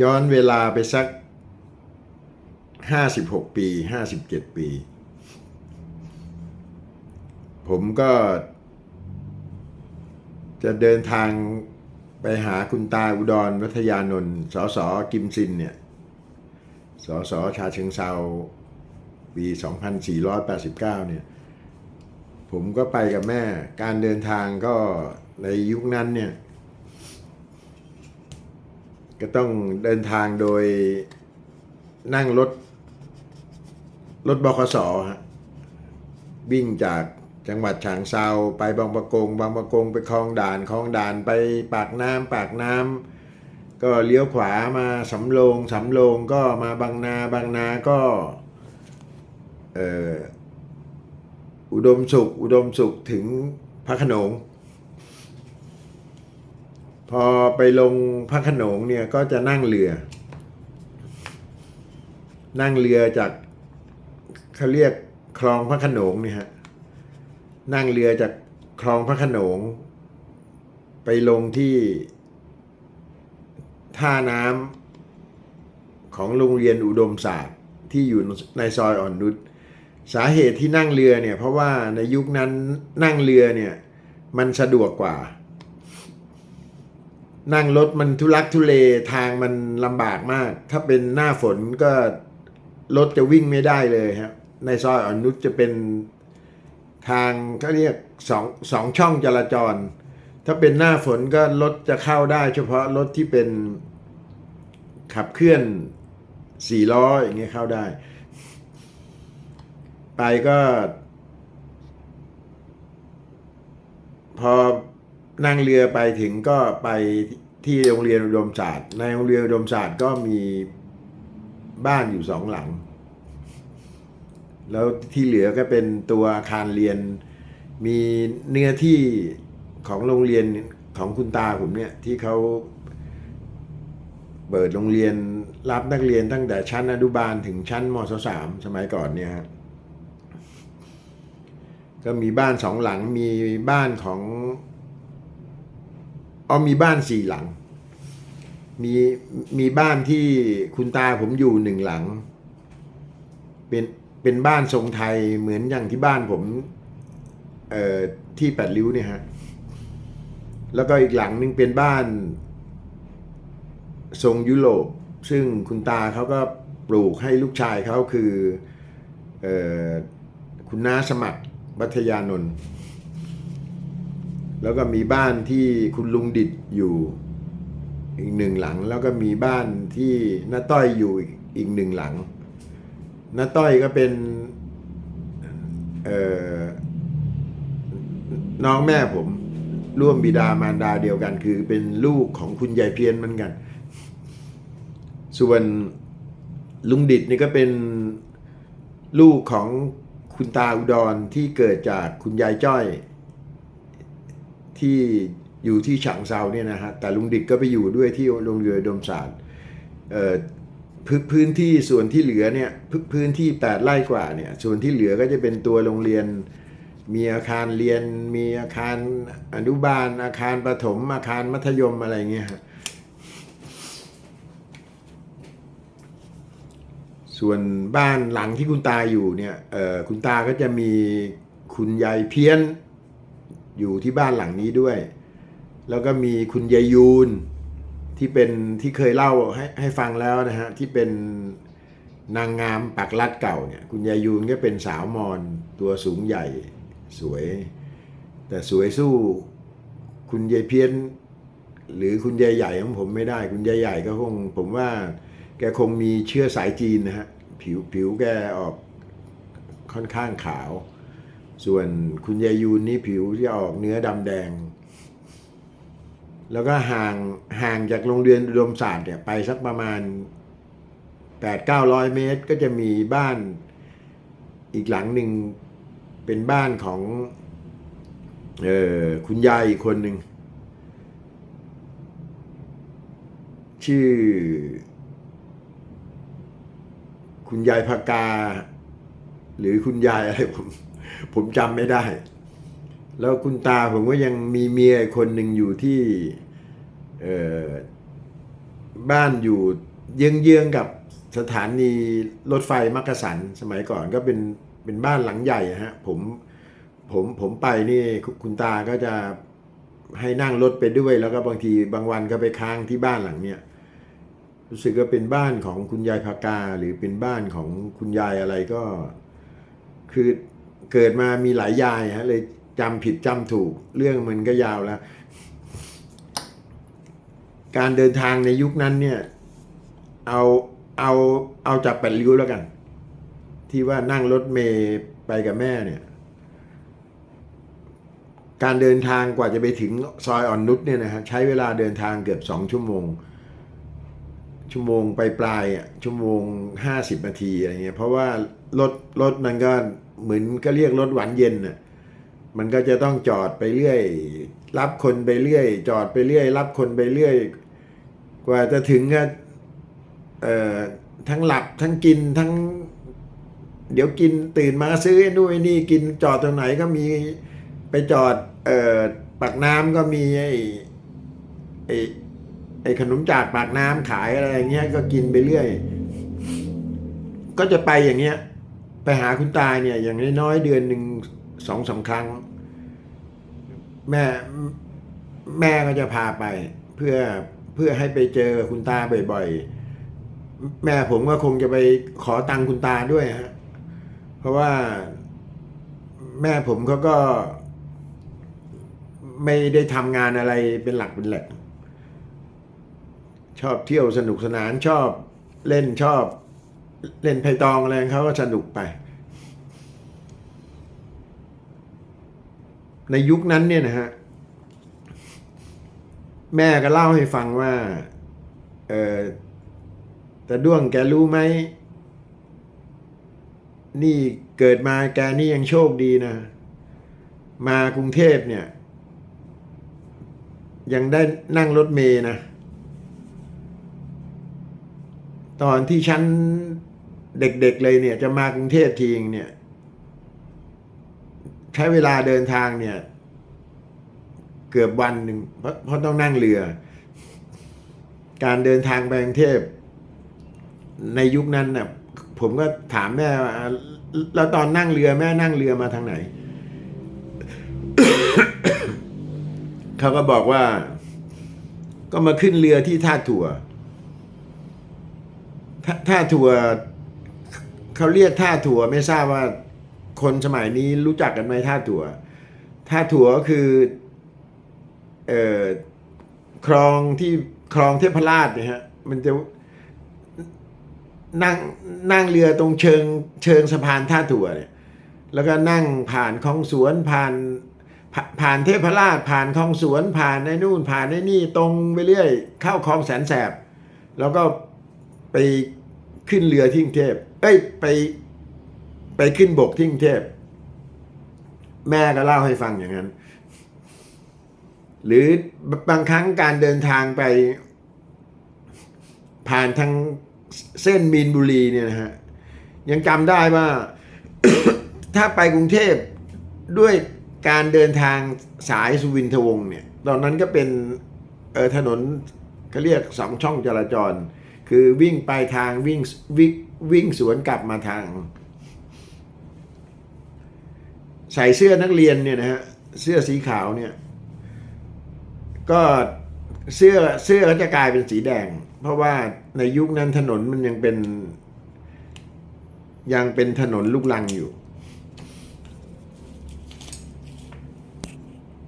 ย้อนเวลาไปสักห้าสิบหกปีห้าสิบเจ็ดปี ผมก็ จะเดินทางไปหาคุณตาอุดรวัฒยานนท์สสกิมซินเนี่ยสสชาเชิงเซาปี 2489 เนี่ย ผมก็ไปกับแม่ การเดินทางก็ในยุคนั้นเนี่ย ก็ต้องเดินทางโดยนั่งรถ รถบขสฮะวิ่งจากจังหวัดฉางเซาไปบางประกง บางประกงไปคลองด่านคลองด่านไปปากน้ำปากน้ำก็เลี้ยวขวามาสำโรงสำโรงก็มาบางนาบางนาก็เอออุดมสุข อุดมสุขถึงพระขนง พอไปลงพระขนงเนี่ยก็จะนั่งเรือ นั่งเรือจากเขาเรียกคลองพระขนงเนี่ยฮะนั่งเรือจากคลองพระขนง ไปลงที่ท่าน้ำของโรงเรียนอุดมศาสตร์ที่อยู่ในซอยอ่อนนุชสาเหตุที่นั่งเรือเนี่ยเพราะว่าในยุคนั้นนั่งเรือเนี่ยมันสะดวกกว่า นั่งรถมันทุลักทุเลทางมันลำบากมาก ถ้าเป็นหน้าฝนก็รถจะวิ่งไม่ได้เลยครับในซอยอ่อนนุชจะเป็นทางเขาเรียกสองสองช่องจราจร ถ้าเป็นหน้าฝนก็รถจะเข้าได้ เฉพาะรถที่เป็นขับเคลื่อนสี่ล้ออย่างเงี้ยเข้าได้ ไปก็ พอ นั่งเรือไปถึงก็ไปที่โรงเรียนอุดมศาสตร์ ในโรงเรียนอุดมศาสตร์ก็มีบ้านอยู่สองหลัง แล้วที่เหลือก็เป็นตัวอาคารเรียน มีเนื้อที่ของโรงเรียนของคุณตาผมเนี่ยที่เขาเปิดโรงเรียนรับนักเรียนตั้งแต่ชั้นอนุบาลถึงชั้นมศสามสมัยก่อนเนี่ยฮะก็มีบ้านสองหลังมีบ้านของ อ๋อมีบ้านสี่หลัง มีมีบ้านที่คุณตาผมอยู่หนึ่งหลัง เป็นเป็นบ้านทรงไทยเหมือนอย่างที่บ้านผมเอ่อที่แปดริ้วเนี่ยฮะ แล้วก็อีกหลังหนึงเป็นบ้าน ทรงยุโรป ซึ่งคุณตาเขาก็ปลูกให้ลูกชายเขาคือเออคุณน้าสมัครวัทยานนท์ แล้วก็มีบ้านที่คุณลุงดิดอยู่อีกหนึ่งหลัง แล้วก็มีบ้านที่น้าต้อยอยู่อีกหนึ่งหลังน้าต้อยก็เป็นน้องแม่ผม ร่วมบิดามารดาเดียวกัน คือเป็นลูกของคุณยายเพียนเหมือนกัน ส่วนลุงดิดนี่ก็เป็นลูกของคุณตาอุดรที่เกิดจากคุณยายจ้อย ที่อยู่ที่ฉางเซาเนี่ยนะฮะแต่ลุงดิดก็ไปอยู่ด้วยที่โรงเรียนอุดมศาสตร์พื้นที่ส่วนที่เหลือเนี่ยพื้นที่แปดไร่กว่าเนี่ยส่วนที่เหลือก็จะเป็นตัวโรงเรียน มีอาคารเรียน มีอาคารอนุบาล อาคารประถม อาคารมัธยมอะไรเงี้ยส่วนบ้านหลังที่คุณตาอยู่เนี่ยคุณตาก็จะมีคุณยายเพี้ยน อยู่ที่บ้านหลังนี้ด้วย แล้วก็มีคุณยายูนที่เป็นที่เคยเล่าให้ให้ฟังแล้วนะฮะที่เป็นนางงามปักลัดเก่าเนี่ยคุณยายูนก็เป็นสาวมอนตัวสูงใหญ่สวย แต่สวยสู้คุณยายเพี้ยน หรือคุณยายใหญ่ของผมไม่ได้ คุณยายใหญ่ก็คง ผมว่าแกคงมีเชื้อสายจีนนะฮะผิวผิวแกออกค่อนข้างขาว ส่วนคุณยายยูนนี่ผิวที่ออกเนื้อดำแดง แล้วก็ห่างห่างจากโรงเรียนอุดมศาสตร์เนี่ยไปสักประมาณ 8 9 0 0 เมตร ก็จะมีบ้านอีกหลังหนึ่งเป็นบ้านของเออคุณยายอีกคนหนึ่ง ชื่อ คุณยายพากา หรือคุณยายอะไรผม ผมจำไม่ได้ แล้วคุณตาผมก็ยังมีเมียคนหนึ่งอยู่ที่บ้านอยู่เยื้องๆกับสถานีรถไฟมักกะสันสมัยก่อนก็เป็นเป็นบ้านหลังใหญ่ฮะผมผมผมไปนี่คุณคุณตาก็จะให้นั่งรถไปด้วย แล้วก็บางทีบางวันก็ไปค้างที่บ้านหลังเนี้ยรู้สึกว่าเป็นบ้านของคุณยายพากา หรือเป็นบ้านของคุณยายอะไรก็ คือ เกิดมามีหลายยายฮะเลยจำผิดจำถูก เรื่องมันก็ยาวแล้ว การเดินทางในยุคนั้นเนี่ยเอาเอาเอาจากแปดริ้วแล้วกัน ที่ว่านั่งรถเมย์ไปกับแม่เนี่ย การเดินทางกว่าจะไปถึงซอยอ่อนนุชเนี่ยนะฮะใช้เวลาเดินทางเกือบสองชั่วโมง ชั่วโมงไปปลายอะชั่วโมงห้าสิบนาทีอะไรเงี้ยเพราะว่ารถรถมันก็ เหมือนก็เรียกรถหวานเย็นน่ะมันก็จะต้องจอดไปเรื่อย รับคนไปเรื่อย จอดไปเรื่อย รับคนไปเรื่อย กว่าจะถึงก็เอ่อทั้งหลับทั้งกินทั้ง เดี๋ยวกินตื่นมาซื้อนู่นนี่กินจอดตรงไหนก็มีไปจอดเอ่อปากน้ำก็มีไอ้ไอ้ไอ้ขนมจากปากน้ำขายอะไรอย่างเงี้ยก็กินไปเรื่อย ก็จะไปอย่างเงี้ย ไปหาคุณตาเนี่ยอย่างน้อยๆเดือนหนึ่งสองสามครั้ง แม่แม่ก็จะพาไป เพื่อเพื่อให้ไปเจอคุณตาบ่อยๆ แม่ผมก็คงจะไปขอตังค์คุณตาด้วยฮะเพราะว่าแม่ผมเขาก็ ไม่ได้ทำงานอะไรเป็นหลักเป็นแหล่งชอบเที่ยวสนุกสนานชอบเล่นชอบ เล่นไพ่ตองอะไรเขาก็สนุกไป ในยุคนั้นเนี่ยนะฮะ แม่ก็เล่าให้ฟังว่า เออแต่ด้วงแกรู้ไหม นี่เกิดมาแกนี่ยังโชคดีนะ มากรุงเทพเนี่ย ยังได้นั่งรถเมย์นะ ตอนที่ฉัน เด็กๆเลยเนี่ยจะมากรุงเทพทีงเนี่ย ใช้เวลาเดินทางเนี่ย เกือบวันหนึ่งเพราะเพราะต้องนั่งเรือ การเดินทางไปกรุงเทพในยุคนั้นน่ะผมก็ถามแม่ว่าแล้วตอนนั่งเรือแม่นั่งเรือมาทางไหน เขาก็บอกว่า ก็มาขึ้นเรือที่ท่าถั่วท่าท่าถั่ว เขาเรียกท่าถั่วไม่ทราบว่าคนสมัยนี้รู้จักกันไหมท่าถั่ว ท่าถั่วก็คือเอ่อคลองที่คลองเทพราชเนี่ยฮะมันจะนั่งนั่งเรือตรงเชิงเชิงสะพานท่าถั่วเนี่ยแล้วก็นั่งผ่านคลองสวนผ่านผ่านเทพราชผ่านคลองสวนผ่านไอ้นู่นผ่านไอ้นี่ตรงไปเรื่อยเข้าคลองแสนแสบ แล้วก็ไป ขึ้นเรือที่กรุงเทพเอ้ยไปไปขึ้นบกที่กรุงเทพแม่ก็เล่าให้ฟังอย่างนั้น หรือบางครั้งการเดินทางไป ผ่านทางเส้นมีนบุรีเนี่ยนะฮะยังจำได้ว่า ถ้าไปกรุงเทพด้วยการเดินทางสายสุวินทวงศ์เนี่ย ตอนนั้นก็เป็นเออถนนเขาเรียกสองช่องจราจร คือวิ่งไปทางวิ่งวิ่งวิ่งสวนกลับมาทาง ใส่เสื้อนักเรียนเนี่ยนะฮะเสื้อสีขาวเนี่ย ก็เสื้อเสื้อก็จะกลายเป็นสีแดง เพราะว่าในยุคนั้นถนนมันยังเป็น ยังเป็นถนนลูกลังอยู่